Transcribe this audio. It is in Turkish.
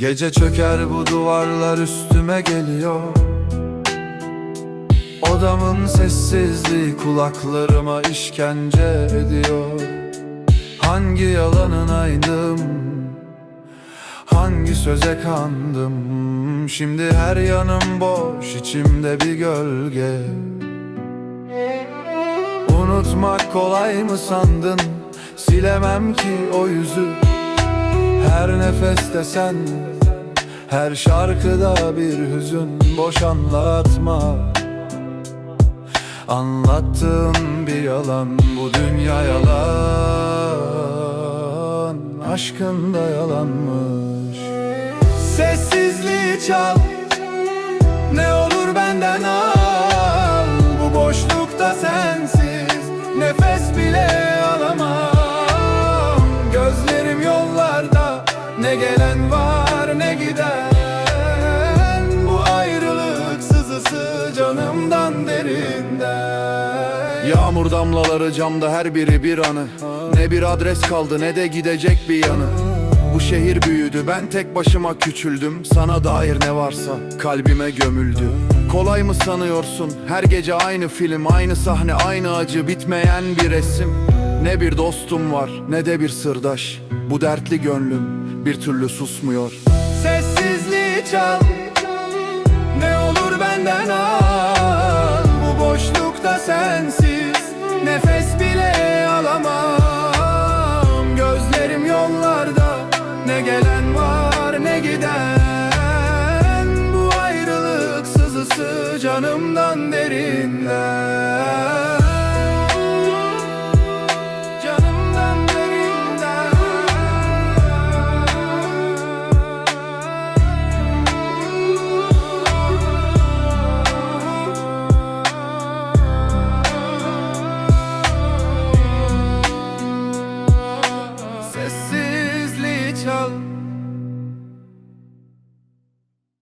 Gece çöker bu duvarlar üstüme geliyor. Odamın sessizliği kulaklarıma işkence ediyor. Hangi yalanın aydım? Hangi söze kandım? Şimdi her yanım boş içimde bir gölge. Unutmak kolay mı sandın? Silemem ki o yüzü. Her nefeste sen Her şarkıda bir hüzün Boş anlatma. Anlattığın bir yalan Bu dünya yalan. Aşkın da yalanmış. Sessizliği çal. Ne olur benden al. Bu boşlukta sensiz. Nefes bile alamam. Gözlerim yollarda. Ne gelen var Yağmur damlaları camda her biri bir anı. Ne bir adres kaldı ne de gidecek bir yanı. Bu şehir büyüdü ben tek başıma küçüldüm. Sana dair ne varsa kalbime gömüldü. Kolay mı sanıyorsun? Her gece aynı film Aynı sahne aynı acı. Bitmeyen bir resim. Ne bir dostum var ne de bir sırdaş. Bu dertli gönlüm bir türlü susmuyor. Sessizliği çal. Ne olur benden al. Bu boşlukta sensiz Ne gelen var ne giden. Bu ayrılık sızısı canımdan derinden told